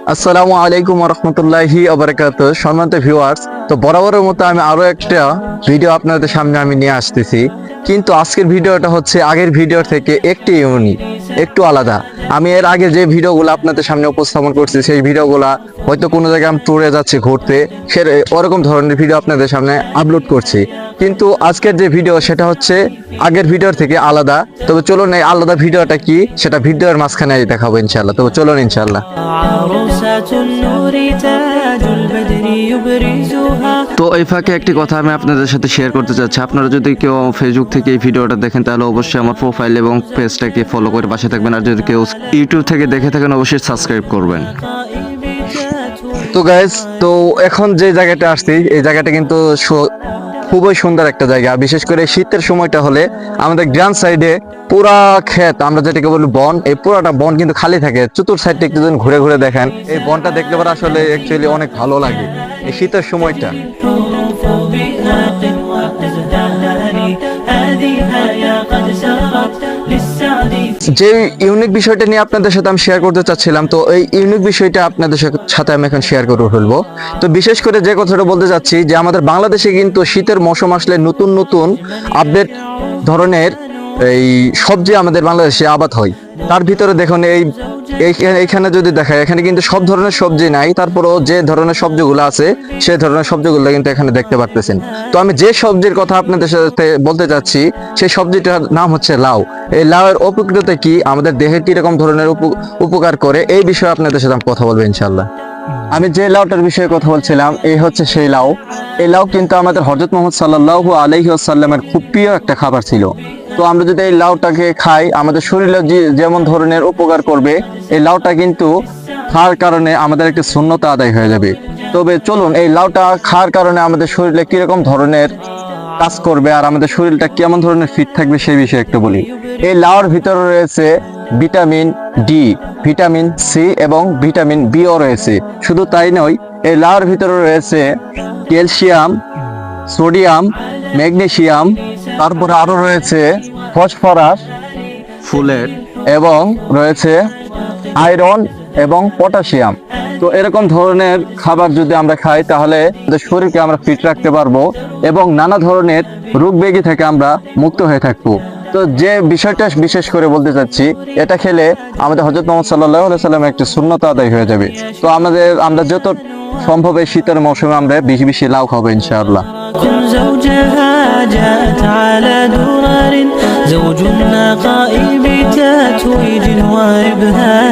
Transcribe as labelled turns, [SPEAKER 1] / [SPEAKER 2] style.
[SPEAKER 1] আসসালামু আলাইকুম রহমতুল্লাহি আবরকাত সম্মানিত ভিউয়ার্স তো বরাবরের মতো আমি আরও একটা ভিডিও আপনাদের সামনে আমি নিয়ে আসতেছি। কিন্তু আজকের ভিডিওটা হচ্ছে আগের ভিডিও থেকে একটি ইউনিক একটু আলাদা। আমি এর আগে যে ভিডিওগুলো আপনাদের সামনে উপস্থাপন করছি, সেই ভিডিওগুলো হয়তো কোনো জায়গায় আমি ট্যুরে যাচ্ছি ঘুরতে, সে ওরকম ধরনের ভিডিও আপনাদের সামনে আপলোড করছি। কিন্তু আজকের যে ভিডিও সেটা হচ্ছে আগের ভিডিওর থেকে আলাদা। তবে চলুন এই আলাদা ভিডিওটা কি, সেটা ভিডিওর মাঝখানে দেখাবো ইনশাল্লাহ তবে চলুন ইনশাল্লাহ
[SPEAKER 2] তো এই ফাঁকে একটি কথা আমি আপনাদের সাথে শেয়ার করতে চাচ্ছি। আপনারা যদি কেউ ফেসবুক থেকে এই ভিডিওটা দেখেন তাহলে অবশ্যই আমার প্রোফাইল এবং পেজটাকে ফলো করে পাশে থাকবেন। আর যদি কেউ ইউটিউব থেকে দেখে থাকেন অবশ্যই সাবস্ক্রাইব করবেন।
[SPEAKER 1] তো গাইজ তো এখন যে জায়গাটা আসছি এই জায়গাটা কিন্তু খুবই সুন্দর একটা জায়গা। বিশেষ করে শীতের সময়টা হলে আমাদের গ্রান্ড সাইডে পুরা ক্ষেত, আমরা যেটাকে বলি বন, এই পুরাটা বন কিন্তু খালি থাকে। চতুর সাইডটা একটু ঘুরে ঘুরে দেখেন, এই বনটা দেখতে পরে আসলে অ্যাকচুয়ালি অনেক ভালো লাগে। এই শীতের সময়টা। যে ইউনিক বিষয়টা নিয়ে আপনাদের সাথে আমি শেয়ার করতে চাচ্ছিলাম, তো এই ইউনিক বিষয়টা আপনাদের সাথে আমি এখন শেয়ার করে ফেলব। তো বিশেষ করে যে কথাটা বলতে চাচ্ছি, যে আমাদের বাংলাদেশে কিন্তু শীতের মৌসুম আসলে নতুন নতুন আপডেট ধরনের এই সবজি আমাদের বাংলাদেশে আবাদ হয়। তার ভিতরে দেখুন, এই এইখানে যদি দেখায়, এখানে কিন্তু সব ধরনের সবজি নাই, তারপরও যে ধরনের সবজিগুলো আছে, সে ধরনের সবজিগুলো কিন্তু এখানে দেখতে পারতেছেন। তো আমি যে সবজির কথা আপনাদের সাথে বলতে চাচ্ছি, সেই সবজিটার নাম হচ্ছে লাউ। এই লাউয়ের উপকৃত কি? আমাদের দেহে কীরকম ধরনের উপকার করে? এই বিষয়ে আপনাদের সাথে আমি কথা বলব ইনশাল্লাহ আমি যে লাউটার বিষয়ে কথা বলছিলাম, এই হচ্ছে সেই লাউ। এই লাউ কিন্তু আমাদের হজরত মোহাম্মদ সাল্লাল্লাহু আলাইহি আসাল্লামের খুব প্রিয় একটা খাবার ছিল। তো আমরা যদি এই লাউটাকে খাই, আমাদের শরীরে যেমন ধরনের উপকার করবে, এই লাউটা কিন্তু খাওয়ার কারণে আমাদের একটি শূন্যতা আদায় হয়ে যাবে। তবে চলুন, এই লাউটা খাওয়ার কারণে আমাদের শরীরে কীরকম ধরনের কাজ করবে আর আমাদের শরীরটা কেমন ধরনের ফিট থাকবে সেই বিষয়ে একটু বলি। এই লাউর ভিতরে রয়েছে ভিটামিন ডি ভিটামিন সি এবং ভিটামিন বিও রয়েছে। শুধু তাই নয়, এই লাউর ভিতরে রয়েছে ক্যালসিয়াম, সোডিয়াম, ম্যাগনেসিয়াম তারপরে আরও রয়েছে ফসফরাস
[SPEAKER 2] ফুলের
[SPEAKER 1] এবং রয়েছে আয়রন এবং পটাশিয়াম। তো এরকম ধরনের খাবার যদি আমরা খাই তাহলে শরীরকে আমরা ফিট রাখতে পারব এবং নানা ধরনের রোগ ব্যাধি থেকে আমরা মুক্ত হয়ে থাকব। তো যে বিষয়টা বিশেষ করে বলতে চাচ্ছি এটা খেলে আমাদের হজরত মোহাম্মদ সাল্লাহ সাল্লামের একটি শূন্যতা আদায় হয়ে যাবে। তো আমাদের আমরা যত সম্ভব এই শীতের মৌসুমে আমরা বেশি বেশি লাউ খাব ইনশাআল্লাহ।
[SPEAKER 3] زوجها جاءت على درر زوج النقاء بتتويج وإبهار